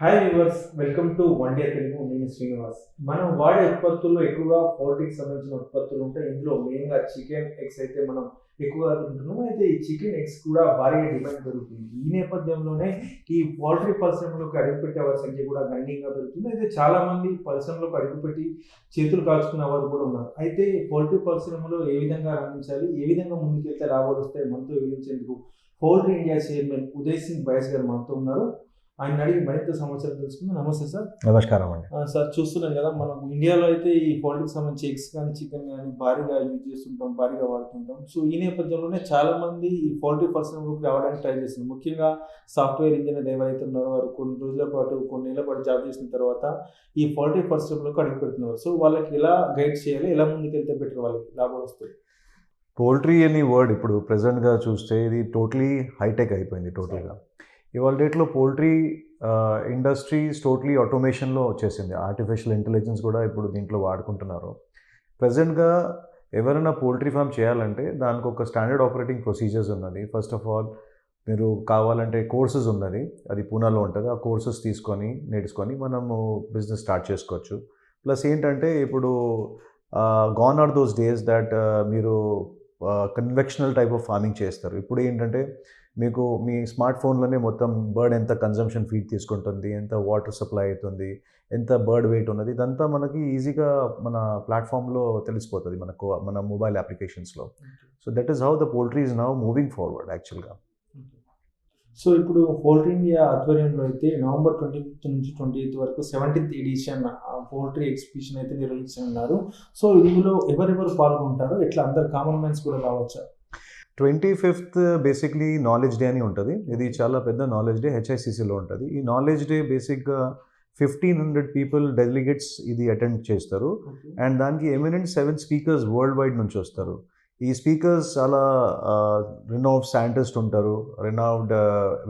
Hi viewers welcome to one day Telugu నేను శ్రీనివాస్. మనం వాడే ఉత్పత్తుల్లో ఎక్కువగా పౌల్ట్రీకి సంబంధించిన ఉత్పత్తులు ఉంటాయి ఇందులో మెయిన్గా చికెన్ ఎగ్స్ అయితే మనం ఎక్కువగా తింటున్నాం అయితే ఈ చికెన్ ఎగ్స్ కూడా భారీగా డిమాండ్ పెరుగుతుంది. ఈ నేపథ్యంలోనే ఈ పౌల్ట్రీ పరిశ్రమలోకి అడుగుపెట్టే వారి సంఖ్య కూడా గణనీయంగా పెరుగుతుంది. అయితే చాలామంది పరిశ్రమలోకి అడుగుపెట్టి చేతులు కాల్చుకునే వారు కూడా ఉన్నారు. అయితే పౌల్ట్రీ పరిశ్రమలో ఏ విధంగా రాణించాలి? ఏ విధంగా ముందుకెళ్తే లాభాలు వస్తాయి? మనతో వివరించేందుకు poultry India chairman Uday Singh Bayas గారు మనతో ఉన్నారు. ఆయన అడిగి మరింత సమాచారం తెలుసుకుందాం. నమస్తే సార్. నమస్కారం అండి. సార్ చూస్తున్నాం కదా మనం ఇండియాలో అయితే ఈ పౌల్ట్రీకి సంబంధించి ఎగ్స్ కానీ చికెన్ కానీ భారీగా యూజ్ చేస్తుంటాం భారీగా వాడుతుంటాం. సో ఈ నేపథ్యంలోనే చాలా మంది ఈ పౌల్ట్రీ పరిశ్రమలోకి రావడానికి ట్రై చేస్తున్నారు. ముఖ్యంగా సాఫ్ట్వేర్ ఇంజనీర్ ఎవరైతే ఉన్నారో వారు కొన్ని రోజుల పాటు కొన్ని నెలల పాటు జాబ్ చేసిన తర్వాత ఈ పౌల్ట్రీ పరిశ్రమలోకి అడుగు పెడుతున్నారు. సో వాళ్ళకి ఎలా గైడ్ చేయాలి ఎలా ముందుకెళ్తే బెటర్ వాళ్ళకి లాభాలు వస్తాయి? పోల్ట్రీ అనే వర్డ్ ఇప్పుడు ప్రజెంట్గా చూస్తే ఇది టోటలీ హైటెక్ అయిపోయింది టోటల్గా ఇవాళ డేట్లో పోల్ట్రీ ఇండస్ట్రీస్ టోటలీ ఆటోమేషన్లో వచ్చేసింది. ఆర్టిఫిషియల్ ఇంటెలిజెన్స్ కూడా ఇప్పుడు దీంట్లో వాడుకుంటున్నారు. ప్రజెంట్గా ఎవరైనా పోల్ట్రీ ఫామ్ చేయాలంటే దానికి ఒక స్టాండర్డ్ ఆపరేటింగ్ ప్రొసీజర్స్ ఉన్నది. ఫస్ట్ ఆఫ్ ఆల్ మీరు కావాలంటే కోర్సెస్ ఉన్నది. అది పూనాలో ఉంటుంది. ఆ కోర్సెస్ తీసుకొని నేర్చుకొని మనము బిజినెస్ స్టార్ట్ చేసుకోవచ్చు. ప్లస్ ఏంటంటే ఇప్పుడు gone are those days that మీరు కన్వెక్షనల్ టైప్ ఆఫ్ ఫార్మింగ్ చేస్తారు. ఇప్పుడు ఏంటంటే మీకు మీ స్మార్ట్ ఫోన్లోనే మొత్తం బర్డ్ ఎంత కన్జంప్షన్ ఫీడ్ తీసుకుంటుంది ఎంత వాటర్ సప్లై అవుతుంది ఎంత బర్డ్ వెయిట్ ఉన్నది ఇదంతా మనకి ఈజీగా మన ప్లాట్ఫామ్లో తెలిసిపోతుంది మనకు మన mobile అప్లికేషన్స్లో so that is how the poultry is now moving forward యాక్చువల్గా సో ఇప్పుడు పౌల్ట్రీ ఇండియా ఆధ్వర్యంలో అయితే నవంబర్ ట్వంటీ ఫిఫ్త్ నుంచి ట్వంటీ ఎయిత్ వరకు సెవెంటీన్త్ ఎడిషన్ పౌల్ట్రీ ఎగ్జిబిషన్ అయితే నిర్వహించనున్నారు. సో ఇందులో ఎవరెవరు పాల్గొంటారో ఇట్లా అందరు కామన్ మ్యాన్స్ కూడా రావచ్చా? Twenty fifth basically knowledge day అని ఉంటుంది. ఇది చాలా పెద్ద నాలెడ్జ్ డే హెచ్ఐసిసిలో ఉంటుంది. ఈ నాలెడ్జ్ డే బేసిక్గా ఫిఫ్టీన్ హండ్రెడ్ పీపుల్ డెలిగేట్స్ ఇది అటెండ్ చేస్తారు. అండ్ దానికి eminent seven speakers world wide నుంచి వస్తారు. ఈ స్పీకర్స్ చాలా రినౌడ్ సైంటిస్ట్ ఉంటారు రినౌడ్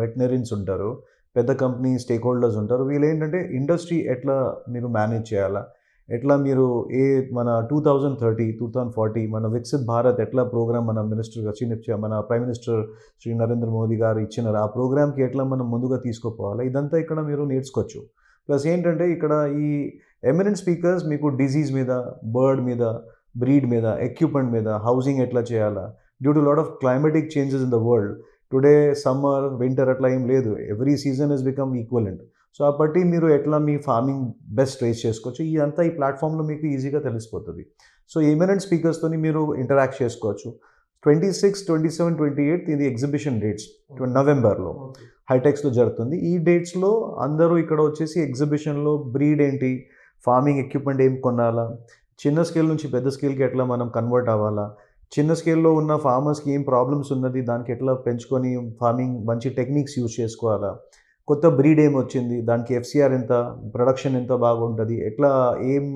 వెటనరీన్స్ ఉంటారు పెద్ద కంపెనీ స్టేక్ హోల్డర్స్ ఉంటారు. వీళ్ళు ఏంటంటే ఇండస్ట్రీ ఎట్లా మీరు మేనేజ్ చేయాలా? ఎట్లా మీరు ఏ మన two thousand thirty two thousand forty మన వికసిత్ భారత్ ఎట్లా ప్రోగ్రామ్ మన మినిస్టర్ చిన్న మన ప్రైమ్ మినిస్టర్ శ్రీ నరేంద్ర మోదీ గారు ఇచ్చినారు ఆ ప్రోగ్రామ్కి ఎట్లా మనం ముందుగా తీసుకుపోవాలి? ఇదంతా ఇక్కడ మీరు నేర్చుకోవచ్చు. ప్లస్ ఏంటంటే ఇక్కడ ఈ ఎమినెంట్ స్పీకర్స్ మీకు డిజీజ్ మీద బర్డ్ మీద బ్రీడ్ మీద ఎక్విప్మెంట్ మీద హౌసింగ్ ఎట్లా చేయాలా? Due to lot of climatic changes in the world. Today summer winter అట్లా ఏం లేదు. Every season is become equivalent. So ఆ బట్టి మీరు ఎట్లా మీ ఫార్మింగ్ బెస్ట్ రేస్ చేసుకోవచ్చు? ఇదంతా ఈ ప్లాట్ఫామ్లో మీకు ఈజీగా తెలిసిపోతుంది. సో ఎమినెంట్ స్పీకర్స్తోని మీరు ఇంటరాక్ట్ చేసుకోవచ్చు. Twenty six twenty seven twenty eight ఇది ఎగ్జిబిషన్ డేట్స్ నవంబర్లో హైటెక్స్లో జరుగుతుంది. ఈ డేట్స్లో అందరూ ఇక్కడ వచ్చేసి ఎగ్జిబిషన్లో బ్రీడ్ ఏంటి ఫార్మింగ్ ఎక్విప్మెంట్ ఏం కొనాలా చిన్న స్కేల్ నుంచి పెద్ద స్కేల్కి ఎట్లా మనం కన్వర్ట్ అవ్వాలా చిన్న స్కేల్లో ఉన్న ఫార్మర్స్కి ఏం ప్రాబ్లమ్స్ ఉన్నది దానికి ఎట్లా పెంచుకొని ఫార్మింగ్ మంచి టెక్నిక్స్ యూజ్ చేసుకోవాలా కొత్త బ్రీడ్ ఏం వచ్చింది? దానికి ఎఫ్సిఆర్ ఎంత? ప్రొడక్షన్ ఎంత బాగుంటుంది? ఎట్లా ఏం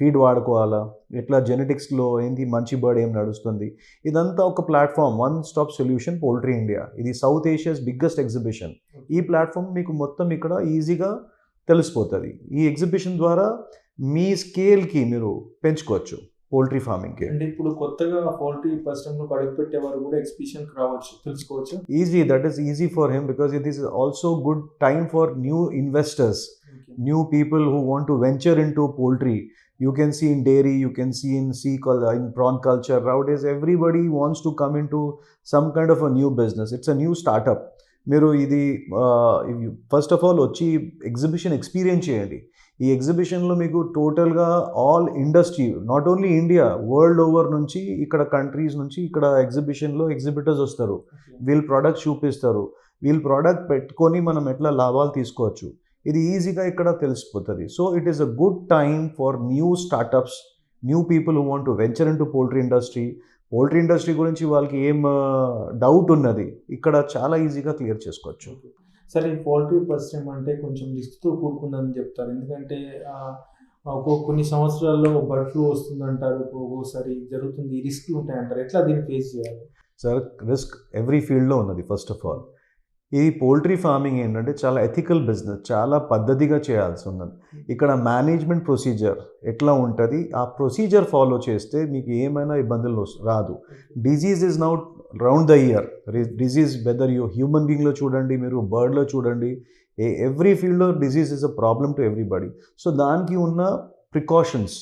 ఫీడ్ వాడుకోవాలా? ఎట్లా జెనెటిక్స్లో ఏంటి మంచి బర్డ్ ఏం నడుస్తుంది? ఇదంతా ఒక platform one stop solution poultry India. ఇది సౌత్ ఏషియాస్ బిగ్గెస్ట్ ఎగ్జిబిషన్. ఈ ప్లాట్ఫామ్ మీకు మొత్తం ఇక్కడ ఈజీగా తెలిసిపోతుంది. ఈ ఎగ్జిబిషన్ ద్వారా మీ స్కేల్కి మీరు పెంచుకోవచ్చు. పోల్ట్రీ ఫార్మింగ్కి అంటే ఇప్పుడు కొత్తగా పౌల్ట్రీ పరిశ్రమలోకి అడుగుపెట్టే వారు కూడా ఎగ్జిబిషన్కి రావచ్చు తెలుసుకోవచ్చు easy that is easy for him because it is also good time for new investors new people who want to venture into poultry. You can see in dairy, you can see in sea cul- in prawn culture. Nowadays, everybody wants to come into some kind of a new business. It's a new startup. మీరు ఇది first of all వచ్చి exhibition experience చేయండి ఈ ఎగ్జిబిషన్లో మీకు టోటల్గా all industry not only India world over నుంచి ఇక్కడ కంట్రీస్ నుంచి ఇక్కడ ఎగ్జిబిషన్లో ఎగ్జిబిటర్స్ వస్తారు. వీళ్ళు ప్రోడక్ట్ చూపిస్తారు. వీళ్ళు ప్రోడక్ట్ పెట్టుకొని మనం ఎట్లా లాభాలు తీసుకోవచ్చు? ఇది ఈజీగా ఇక్కడ తెలిసిపోతుంది. So it is a good time for new startups new people who want to venture in to poultry industry poultry industry గురించి వాళ్ళకి ఏం డౌట్ ఉన్నది? ఇక్కడ చాలా ఈజీగా క్లియర్ చేసుకోవచ్చు. సరే ఈ పౌల్ట్రీ పరిశ్రమ అంటే కొంచెం రిస్క్తో కూడుకుందని చెప్తారు. ఎందుకంటే కొన్ని సంవత్సరాల్లో బర్డ్ ఫ్లూ వస్తుందంటారు. ఒక్కోసారి జరుగుతుంది రిస్క్లు ఉంటాయంటారు. ఎట్లా దీన్ని ఫేస్ చేయాలి? సార్ రిస్క్ ఎవ్రీ ఫీల్డ్లో ఉన్నది ఫస్ట్ ఆఫ్ ఆల్ ఈ పోల్ట్రీ ఫార్మింగ్ ఏంటంటే చాలా ఎథికల్ బిజినెస్ చాలా పద్ధతిగా చేయాల్సి ఉన్నది. ఇక్కడ మేనేజ్మెంట్ ప్రొసీజర్ ఎట్లా ఉంటుంది? ఆ ప్రొసీజర్ ఫాలో చేస్తే మీకు ఏమైనా ఇబ్బందులు రాదు. Disease is now round the year. Disease weather you human బీయింగ్లో చూడండి మీరు బర్డ్లో చూడండి ఏ ఎవ్రీ ఫీల్డ్లో disease is a problem to everybody so దానికి ఉన్న ప్రికాషన్స్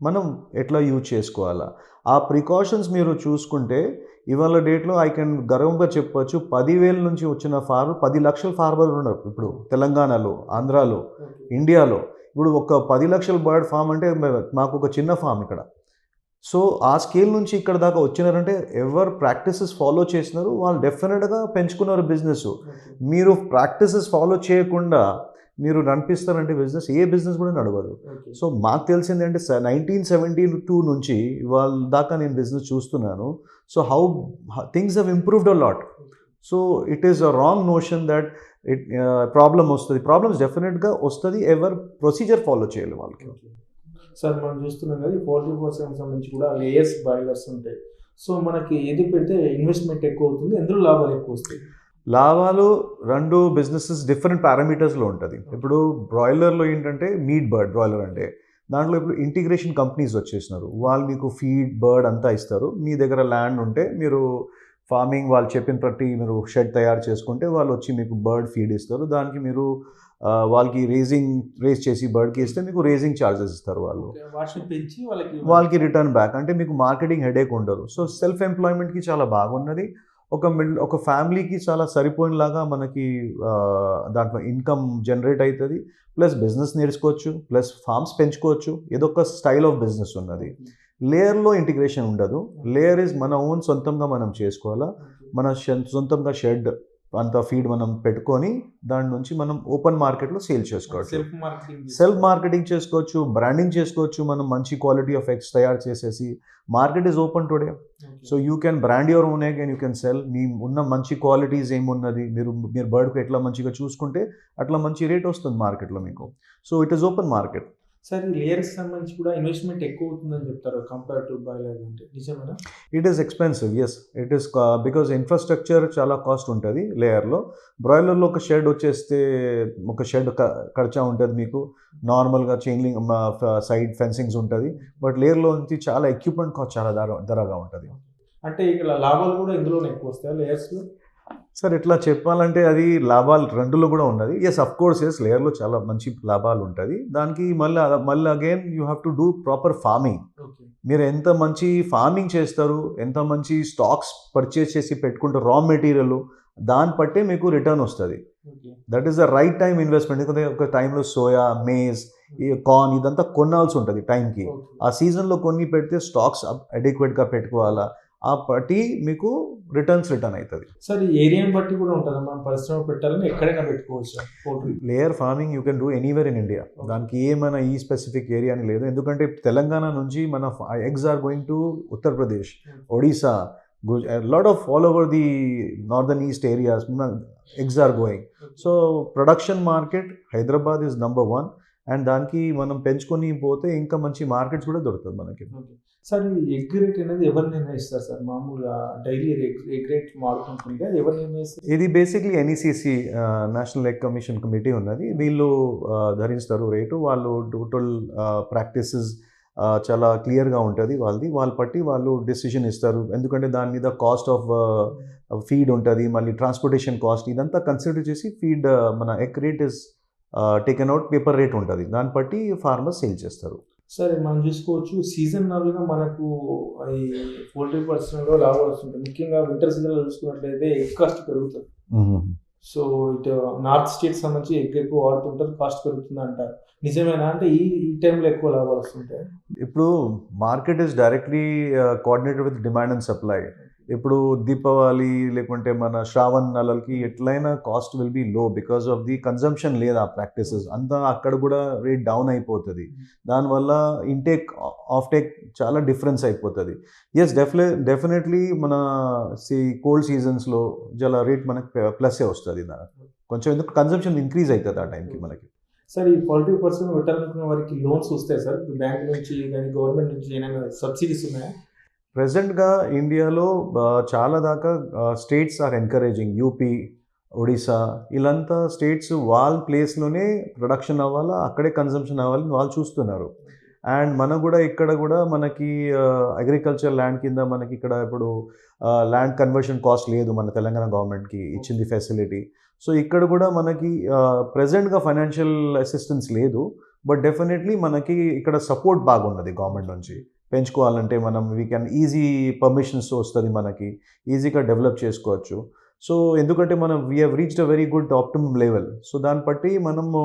మనం ఎట్లా యూజ్ చేసుకోవాలా? ఆ ప్రికాషన్స్ మీరు చూసుకుంటే ఇవాళ డేట్లో ఐ కెన్ గర్వంగా చెప్పొచ్చు పదివేల నుంచి వచ్చిన ఫార్మర్ పది లక్షల ఫార్మర్లు ఉన్నారు. ఇప్పుడు తెలంగాణలో ఆంధ్రాలో ఇండియాలో. ఇప్పుడు ఒక పది లక్షల బర్డ్ ఫామ్ అంటే మాకు ఒక చిన్న ఫామ్ ఇక్కడ. సో ఆ స్కేల్ నుంచి ఇక్కడ దాకా వచ్చినారంటే ఎవరు ప్రాక్టీసెస్ ఫాలో చేసినారు వాళ్ళు డెఫినెట్గా పెంచుకున్నారు బిజినెస్. మీరు ప్రాక్టీసెస్ ఫాలో చేయకుండా మీరు నడిపిస్తారంటే బిజినెస్ ఏ బిజినెస్ కూడా నడవదు సో మాకు తెలిసింది అంటే నైన్టీన్ సెవెంటీ టూ నుంచి వాళ్ళ దాకా నేను బిజినెస్ చూస్తున్నాను. So how things have improved a lot. So it is a wrong notion that it problem వస్తుంది. ప్రాబ్లమ్స్ డెఫినెట్గా వస్తుంది ఎవరు ప్రొసీజర్ ఫాలో చేయాలి వాళ్ళకి. సార్ మనం చూస్తున్నాం కదా ఈ పౌల్ట్రీ కోసం సంబంధించి కూడా లేయర్స్ బాయిలర్స్ ఉంటాయి. సో మనకి ఏది పెడితే ఇన్వెస్ట్మెంట్ ఎక్కువ అవుతుంది ఎందులో లాభాలు ఎక్కువ వస్తాయి. లాభాలు రెండు బిజినెసెస్ డిఫరెంట్ పారామీటర్స్లో ఉంటుంది. ఇప్పుడు బ్రాయిలర్లో ఏంటంటే మీట్ బర్డ్ బ్రాయిలర్ అంటే దాంట్లో ఇప్పుడు ఇంటిగ్రేషన్ కంపెనీస్ వచ్చేసినారు. వాళ్ళు మీకు ఫీడ్ బర్డ్ అంతా ఇస్తారు. మీ దగ్గర ల్యాండ్ ఉంటే మీరు ఫార్మింగ్ వాళ్ళు చెప్పిన ప్రతి మీరు షెడ్ తయారు చేసుకుంటే వాళ్ళు వచ్చి మీకు బర్డ్ ఫీడ్ ఇస్తారు. దానికి మీరు వాళ్ళకి రేజింగ్ రేస్ చేసి బర్డ్కి ఇస్తే మీకు రేజింగ్ ఛార్జెస్ ఇస్తారు వాళ్ళు. పెంచి వాళ్ళకి వాళ్ళకి రిటర్న్ బ్యాక్ అంటే మీకు మార్కెటింగ్ హెడేక్ ఉండదు. సో సెల్ఫ్ ఎంప్లాయ్మెంట్కి చాలా బాగున్నది. ఒక మిడ్ ఒక ఫ్యామిలీకి చాలా సరిపోయినలాగా మనకి దాంట్లో ఇన్కమ్ జనరేట్ అవుతుంది ప్లస్ బిజినెస్ నేర్చుకోవచ్చు. ప్లస్ ఫార్మ్స్ పెంచుకోవచ్చు. ఇదొక స్టైల్ ఆఫ్ బిజినెస్ ఉన్నది. లేయర్లో ఇంటిగ్రేషన్ ఉండదు. లేయర్ ఇస్ మన ఓన్ సొంతంగా మనం చేసుకోవాలా. మన సొంతంగా షెడ్ అంత ఫీడ్ మనం పెట్టుకొని దాని నుంచి మనం ఓపెన్ మార్కెట్లో సేల్ చేసుకోవచ్చు. సెల్ఫ్ మార్కెటింగ్ చేసుకోవచ్చు బ్రాండింగ్ చేసుకోవచ్చు మనం మంచి క్వాలిటీ ఆఫ్ ఎగ్స్ తయారు చేసేసి market is open today so you can brand your own egg and you can sell మీ ఉన్న మంచి క్వాలిటీస్ ఏమున్నది? మీరు మీరు బర్డ్కి ఎట్లా మంచిగా చూసుకుంటే అట్లా మంచి రేట్ వస్తుంది మార్కెట్లో మీకు. So it is open market sir layers సంబంధించి కూడా ఇన్వెస్ట్మెంట్ ఎక్కువ అవుతుందని చెప్తారు. కంపేర్ టు బాయిలర్ అంటే నిజమేనా? It is expensive yes it is because infrastructure చాలా కాస్ట్ ఉంటుంది లేయర్లో. బ్రాయిలర్లో ఒక షెడ్ వచ్చేస్తే ఒక షెడ్ ఖర్చా ఉంటుంది మీకు. నార్మల్గా చైన్లింగ్ సైడ్ ఫెన్సింగ్స్ ఉంటుంది. బట్ లేయర్లో నుంచి చాలా ఎక్విప్మెంట్ కాస్ట్ చాలా ధర ధరగా ఉంటుంది. అంటే ఇక్కడ లాభాలు కూడా ఇందులోనే ఎక్కువ వస్తాయి లేయర్స్లో సార్ ఇట్లా చెప్పాలంటే అది లాభాలు రెండులో కూడా ఉన్నది. ఎస్ అఫ్ కోర్స్ ఎస్ లేయర్లో చాలా మంచి లాభాలు ఉంటుంది. దానికి మళ్ళీ మళ్ళీ again you have to do proper farming మీరు ఎంత మంచి ఫార్మింగ్ చేస్తారు ఎంత మంచి స్టాక్స్ పర్చేస్ చేసి పెట్టుకుంటారు రా మెటీరియల్ దాన్ని బట్టే మీకు రిటర్న్ వస్తుంది. That is the right time investment ఎందుకంటే ఒక టైంలో సోయా మేజ్ ఈ కార్న్ ఇదంతా కొనాల్సి ఉంటుంది టైంకి ఆ సీజన్లో కొన్ని పెడితే స్టాక్స్ అడిక్వేట్గా పెట్టుకోవాలా? ఆ బట్టి మీకు రిటర్న్స్ రిటర్న్ అవుతుంది సార్ ఏరియాని బట్టి కూడా ఉంటుంది. మనం పరిశ్రమ పెట్టాలని ఎక్కడైనా పెట్టుకోవచ్చు poultry layer farming you can do anywhere in India దానికి ఏమైనా ఈ స్పెసిఫిక్ ఏరియా అని లేదు. ఎందుకంటే తెలంగాణ నుంచి మన eggs are going to Uttar Pradesh Odisha lot of all over the northern east areas eggs are going so production market Hyderabad is number one and దానికి మనం పెంచుకొని పోతే ఇంకా మంచి మార్కెట్స్ కూడా దొరుకుతుంది మనకి. సార్ ఎగ్ రేట్ అనేది ఎవరు నిర్ణయిస్తారు సార్? మామూలుగా డైలీ ఎగ్ రేట్ మారుతుంటుంది? అది ఎవరు నిర్ణయిస్తారు? ఇది basically NECC national egg commission committee ఉన్నది. వీళ్ళు ధరిస్తారు రేటు. వాళ్ళు టోటల్ ప్రాక్టీసెస్ చాలా క్లియర్గా ఉంటుంది వాళ్ళది. వాళ్ళ పట్టి వాళ్ళు డెసిషన్ ఇస్తారు. ఎందుకంటే దాని మీద కాస్ట్ ఆఫ్ ఫీడ్ ఉంటుంది. మళ్ళీ ట్రాన్స్పోర్టేషన్ కాస్ట్ ఇదంతా కన్సిడర్ చేసి ఫీడ్ మన egg rate is taken out paper rate ఉంటుంది. దాన్ని బట్టి ఫార్మర్స్ సేల్ చేస్తారు. సరే మనం చూసుకోవచ్చు. సీజనల్గా మనకు ఈ పోల్ట్రీ పరిశ్రమలో లాభాలు వస్తుంటాయి. ముఖ్యంగా వింటర్ సీజన్లో చూసుకున్నట్లయితే ఎగ్ కాస్ట్ పెరుగుతుంది. సో ఇటు నార్త్ స్టేట్ సంబంధించి ఎగ్ ఎక్కువ వాడుతుంటారు కాస్ట్ పెరుగుతుంది అంటారు. నిజమేనా అంటే ఈ ఈ టైంలో ఎక్కువ లాభాలు వస్తుంటాయి? ఇప్పుడు market is directly coordinated with demand and supply ఇప్పుడు దీపావళి లేకుంటే మన శ్రావణ్ నెలలకి ఎట్లయినా cost will be low because of the consumption లేదు ఆ ప్రాక్టీసెస్ అంతా అక్కడ కూడా రేట్ డౌన్ అయిపోతుంది. దానివల్ల ఇంటేక్ ఆఫ్ టేక్ చాలా డిఫరెన్స్ అయిపోతుంది. ఎస్ డెఫినె డెఫినెట్లీ మన సి కోల్డ్ సీజన్స్లో చాలా రేట్ మనకి ప్లస్సే వస్తుంది కొంచెం ఎందుకు కన్జంప్షన్ ఇంక్రీజ్ అవుతుంది ఆ టైంకి మనకి. సార్ ఈ పోల్ట్రీ పరిశ్రమ పెట్టాలనుకున్న వారికి లోన్స్ వస్తాయి సార్? బ్యాంక్ నుంచి కానీ గవర్నమెంట్ నుంచి ఏమైనా సబ్సిడీస్ ఉన్నాయా? ప్రజెంట్గా ఇండియాలో చాలా దాకా states are encouraging. UP Odisha ఇలాంతా states వాళ్ళ ప్లేస్లోనే ప్రొడక్షన్ అవ్వాలా అక్కడే కన్సంప్షన్ అవ్వాలని వాళ్ళు చూస్తున్నారు. అండ్ మనకు కూడా ఇక్కడ కూడా మనకి అగ్రికల్చర్ ల్యాండ్ కింద మనకి ఇక్కడ ఇప్పుడు ల్యాండ్ కన్వర్షన్ కాస్ట్ లేదు మన తెలంగాణ గవర్నమెంట్కి ఇచ్చింది ఫెసిలిటీ. సో ఇక్కడ కూడా మనకి ప్రజెంట్గా ఫైనాన్షియల్ అసిస్టెన్స్ లేదు బట్ డెఫినెట్లీ మనకి ఇక్కడ సపోర్ట్ బాగున్నది గవర్నమెంట్ నుంచి. పెంచుకోవాలంటే మనం వీ క్యాన్ ఈజీ పర్మిషన్స్ వస్తుంది మనకి. ఈజీగా డెవలప్ చేసుకోవచ్చు. సో ఎందుకంటే మనం we have reached a very good optimum level so దాన్ని బట్టి మనము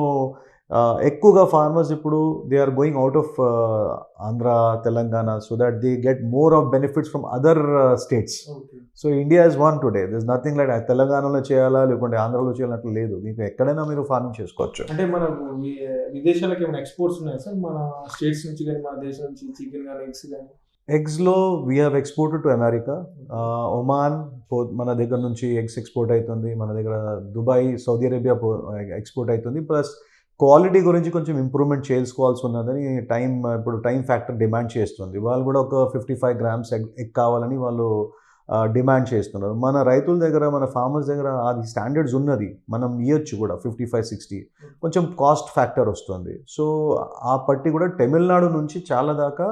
ఎక్కువగా ఫార్మర్స్ ఇప్పుడు they are going out of Andhra Telangana so that they get more of benefits from other states so India is one today this nothing like తెలంగాణలో చేయాలా లేకుంటే ఆంధ్రలో చేయాలన్నట్లు లేదు. మీకు ఎక్కడైనా మీరు ఫార్మింగ్ చేసుకోవచ్చు. అంటే మన విదేశాలకు ఏమైనా ఎక్స్పోర్ట్స్ ఉన్నాయా సార్? మన స్టేట్స్ నుంచి కానీ మన దేశం నుంచి చికెన్ కానీ ఎగ్స్ కానీ? ఎగ్స్లో we have exported to America Oman పో- మన దగ్గర నుంచి ఎగ్స్ ఎక్స్పోర్ట్ అవుతుంది. మన దగ్గర దుబాయ్ సౌదీ అరేబియా ఎక్స్పోర్ట్ అవుతుంది. ప్లస్ క్వాలిటీ గురించి కొంచెం ఇంప్రూవ్మెంట్ చేసుకోవాల్సి ఉన్నదని టైం ఇప్పుడు టైం ఫ్యాక్టర్ డిమాండ్ చేస్తుంది. వాళ్ళు కూడా ఒక ఫిఫ్టీ ఫైవ్ గ్రామ్స్ ఎగ్ కావాలని వాళ్ళు డిమాండ్ చేస్తున్నారు. మన రైతుల దగ్గర మన ఫార్మర్స్ దగ్గర అది స్టాండర్డ్స్ ఉన్నది. మనం ఇవ్వచ్చు కూడా ఫిఫ్టీ ఫైవ్ సిక్స్టీ. కొంచెం కాస్ట్ ఫ్యాక్టర్ వస్తుంది. సో ఆ పట్టి కూడా తమిళనాడు నుంచి చాలా దాకా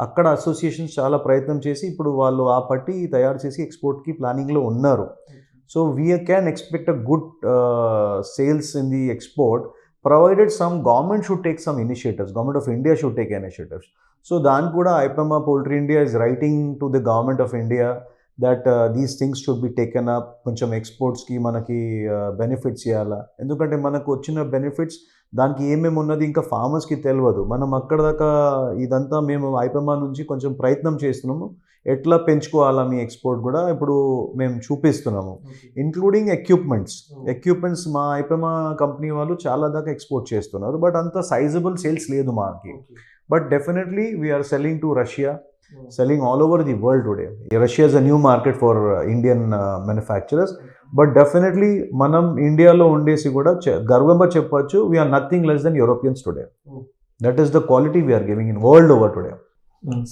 అక్కడ అసోసియేషన్స్ చాలా ప్రయత్నం చేసి ఇప్పుడు వాళ్ళు ఆ పట్టి తయారు చేసి ఎక్స్పోర్ట్కి ప్లానింగ్లో ఉన్నారు. So we can expect a good sales in the export provided some government should take some initiatives government of India should take initiatives so దాని కూడా ఐపమా poultry India is writing to the government of India that these things should be taken up కొంచెం ఎక్స్పోర్ట్స్కి మనకి uh, benefits ఇవ్వాలా ఎందుకంటే మనకు వచ్చిన benefits దానికి ఏమేమి ఉన్నది ఇంకా ఫార్మర్స్కి తెలియదు మనం అక్కడ దాకా ఇదంతా మేము ఐపమ్మ నుంచి కొంచెం ప్రయత్నం చేస్తున్నాము. ఎట్లా పెంచుకోవాలా మీ ఎక్స్పోర్ట్ కూడా ఇప్పుడు మేము చూపిస్తున్నాము. ఇంక్లూడింగ్ ఎక్విప్మెంట్స్ ఎక్విప్మెంట్స్ మా ఐపమా కంపెనీ వాళ్ళు చాలా దాకా ఎక్స్పోర్ట్ చేస్తున్నారు. బట్ అంత సైజబుల్ సేల్స్ లేదు మాకి. But definitely we are selling to Russia selling all over the world today Russia is a new market for Indian manufacturers but definitely మనం ఇండియాలో ఉండేసి కూడా గర్వంగా చెప్పొచ్చు we are nothing less then Europeans today. That is the quality we are giving in world over today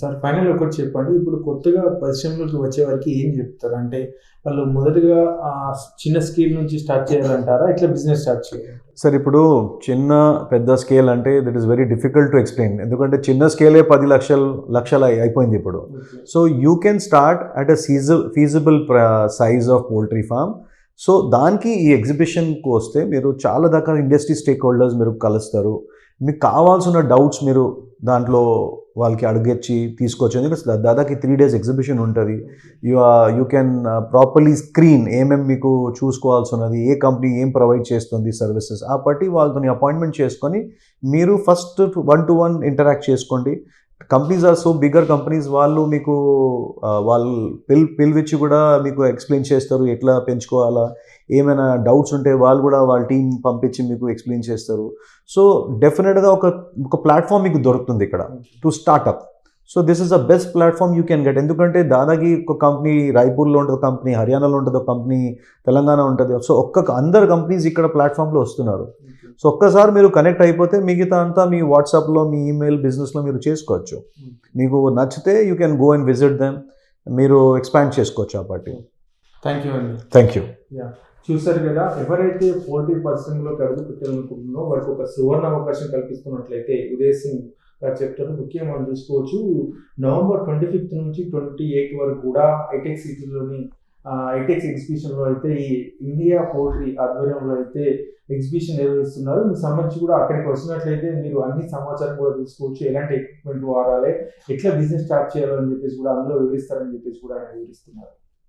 sir final ఒకటి చెప్పండి. ఇప్పుడు కొత్తగా పరిశ్రమలోకి వచ్చే వారికి ఏం చెప్తారు? అంటే వాళ్ళు మొదటగా ఆ చిన్న స్కేల్ నుంచి స్టార్ట్ చేయాలంటారా? ఇట్లా బిజినెస్ స్టార్ట్ చేయాలి సార్ ఇప్పుడు చిన్న పెద్ద స్కేల్ అంటే that is very difficult to explain ఎందుకంటే చిన్న స్కేలే పది లక్షలు లక్షలు అయి- అయిపోయింది ఇప్పుడు. So you can start at a సీజ feasible size of poultry farm so దానికి ఈ ఎగ్జిబిషన్కి వస్తే మీరు చాలా దాకా ఇండస్ట్రీ స్టేక్ హోల్డర్స్ మీరు కలుస్తారు. మీకు కావాల్సిన డౌట్స్ మీరు దాంట్లో వాళ్ళకి అడిగచ్చి తీసుకోవచ్చు ఎందుకంటే దా- దాదాపు త్రీ డేస్ ఎగ్జిబిషన్ ఉంటుంది. You you can properly screen ఏమేమి మీకు చూసుకోవాల్సి ఉన్నది ఏ కంపెనీ ఏం ప్రొవైడ్ చేస్తుంది సర్వీసెస్ ఆ బట్టి వాళ్ళతో అపాయింట్మెంట్ చేసుకొని మీరు first one to one interact చేసుకోండి. Companies are so bigger companies వాళ్ళు మీకు uh, వాళ్ళు పిల్ పిలివిచ్చి కూడా మీకు ఎక్స్ప్లెయిన్ చేస్తారు ఎట్లా పెంచుకోవాలా ఏమైనా డౌట్స్ ఉంటే వాళ్ళు కూడా వాళ్ళ టీం పంపించి మీకు ఎక్స్ప్లెయిన్ చేస్తారు. సో డెఫినెట్గా ఒక ఒక ప్లాట్ఫామ్ మీకు దొరుకుతుంది ఇక్కడ to startup so this is the best platform you can get ఎందుకంటే దాదాకి ఒక కంపెనీ రాయ్పూర్లో ఉంటుంది కంపెనీ హర్యానాలో ఉంటుంది ఒక కంపెనీ తెలంగాణ ఉంటుంది. సో ఒక్క అందరు కంపెనీస్ ఇక్కడ ప్లాట్ఫామ్లో వస్తున్నారు. సో ఒక్కసారి మీరు కనెక్ట్ అయిపోతే మిగతా అంతా మీ వాట్సాప్లో మీ ఈమెయిల్ బిజినెస్లో మీరు చేసుకోవచ్చు. మీకు నచ్చితే you can go and visit them మీరు ఎక్స్పాండ్ చేసుకోవచ్చు ఆ పార్టీ థ్యాంక్ యూ అండి థ్యాంక్ యూ చూశారు కదా ఎవరైతే పోల్ట్రీ పరిశ్రమలో అడుగు పెట్టాలనుకుంటున్నారో వారికి ఒక సువర్ణ అవకాశం కల్పిస్తున్నట్లయితే ఉదయ్ సింగ్ గారు చెప్తారు. ముఖ్యంగా మనం చూసుకోవచ్చు నవంబర్ ట్వంటీ ఫిఫ్త్ నుంచి ట్వంటీ ఎయిట్ వరకు కూడా ఐటెక్ సిటీలోని ఐటెక్స్ ఎగ్జిబిషన్లో అయితే ఈ ఇండియా పోల్ట్రీ ఆధ్వర్యంలో అయితే ఎగ్జిబిషన్ నిర్వహిస్తున్నారు. మీకు సంబంధించి కూడా అక్కడికి వచ్చినట్లయితే మీరు అన్ని సమాచారం కూడా తెలుసుకోవచ్చు. ఎలాంటి ఎక్విప్మెంట్ వాడాలి ఎట్లా బిజినెస్ స్టార్ట్ చేయాలని చెప్పేసి కూడా అందులో వివరిస్తారని చెప్పేసి కూడా ఆయన వివరిస్తున్నారు.